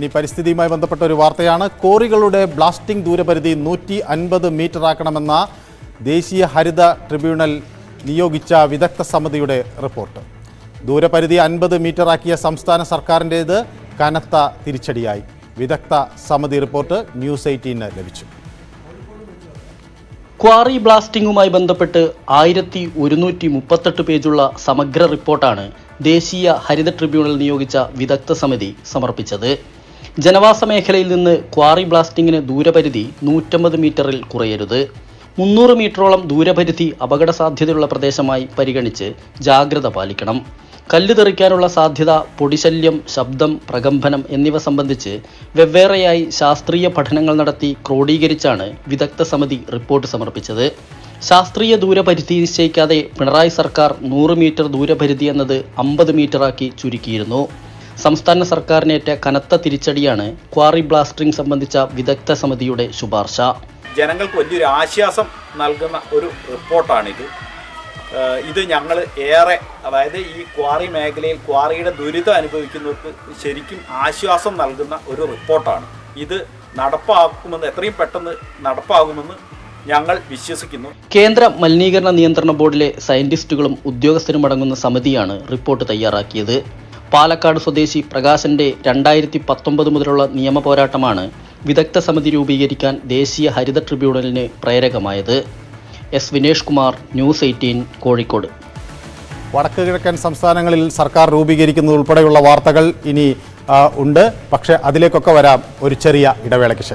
ഇനി പരിസ്ഥിതിയുമായി ബന്ധപ്പെട്ട ഒരു വാർത്തയാണ്. കോറികളുടെ ബ്ലാസ്റ്റിംഗ് ദൂരപരിധി നൂറ്റി അൻപത് മീറ്റർ ആക്കണമെന്ന ദേശീയ ഹരിത ട്രിബ്യൂണൽ നിയോഗിച്ച വിദഗ്ധ സമിതിയുടെ റിപ്പോർട്ട്. ദൂരപരിധി അൻപത് മീറ്റർ ആക്കിയ സംസ്ഥാന സർക്കാരിന്റേത് കനത്ത തിരിച്ചടിയായി. വിദഗ്ധ സമിതി റിപ്പോർട്ട് ന്യൂസ് എയ്റ്റീന് ലഭിച്ചു. ക്വാറി ബ്ലാസ്റ്റിംഗുമായി ബന്ധപ്പെട്ട് ആയിരത്തി ഒരുന്നൂറ്റി മുപ്പത്തെട്ട് പേജുള്ള സമഗ്ര റിപ്പോർട്ടാണ് ദേശീയ ഹരിത ട്രിബ്യൂണൽ നിയോഗിച്ച വിദഗ്ധ സമിതി സമർപ്പിച്ചത്. ജനവാസ മേഖലയിൽ നിന്ന് ക്വാറി ബ്ലാസ്റ്റിംഗിന് ദൂരപരിധി നൂറ്റമ്പത് മീറ്ററിൽ കുറയരുത്. മുന്നൂറ് മീറ്ററോളം ദൂരപരിധി അപകട സാധ്യതയുള്ള പ്രദേശമായി പരിഗണിച്ച് ജാഗ്രത പാലിക്കണം. കല്ല് തെറിക്കാനുള്ള സാധ്യത പൊടിശല്യം ശബ്ദം പ്രകമ്പനം എന്നിവ സംബന്ധിച്ച് വെവ്വേറെയായി ശാസ്ത്രീയ പഠനങ്ങൾ നടത്തി ക്രോഡീകരിച്ചാണ് വിദഗ്ധ സമിതി റിപ്പോർട്ട് സമർപ്പിച്ചത്. ശാസ്ത്രീയ ദൂരപരിധി നിശ്ചയിക്കാതെ പിണറായി സർക്കാർ നൂറ് മീറ്റർ ദൂരപരിധി എന്നത് അമ്പത് മീറ്ററാക്കി ചുരുക്കിയിരുന്നു. സംസ്ഥാന സർക്കാരിനേറ്റ കനത്ത തിരിച്ചടിയാണ് ക്വാറി ബ്ലാസ്റ്റിംഗ് സംബന്ധിച്ച വിദഗ്ധ സമിതിയുടെ ശുപാർശ. ജനങ്ങൾക്ക് വലിയൊരു ആശ്വാസം നൽകുന്ന ഒരു റിപ്പോർട്ടാണിത്. ഇത് ഞങ്ങൾ ഏറെ അതായത് ഈ ക്വാറി മേഖലയിൽ ക്വാറിയുടെ ദുരിതം അനുഭവിക്കുന്നവർക്ക് ശരിക്കും ആശ്വാസം നൽകുന്ന ഒരു റിപ്പോർട്ടാണ്. ഇത് നടപ്പാക്കുമെന്ന് എത്രയും പെട്ടെന്ന് നടപ്പാകുമെന്ന് ഞങ്ങൾ വിശ്വസിക്കുന്നു. കേന്ദ്ര മലിനീകരണ നിയന്ത്രണ ബോർഡിലെ സയന്റിസ്റ്റുകളും ഉദ്യോഗസ്ഥരും അടങ്ങുന്ന സമിതിയാണ് റിപ്പോർട്ട് തയ്യാറാക്കിയത്. പാലക്കാട് സ്വദേശി പ്രകാശന്റെ രണ്ടായിരത്തി പത്തൊമ്പത് മുതലുള്ള നിയമ പോരാട്ടമാണ് വിദഗ്ധ സമിതി രൂപീകരിക്കാൻ ദേശീയ ഹരിത ട്രിബ്യൂണലിന് പ്രേരകമായത്. S Vinesh Kumar News Eighteen Kozhikode. വടക്ക് കിഴക്കൻ സംസ്ഥാനങ്ങളിൽ സർക്കാർ രൂപീകരിക്കുന്നത് ഉൾപ്പെടെയുള്ള വാർത്തകൾ ഇനി ഉണ്ട്. പക്ഷേ അതിലേക്കൊക്കെ വരാം ഒരു ചെറിയ ഇടവേളയ്ക്ക്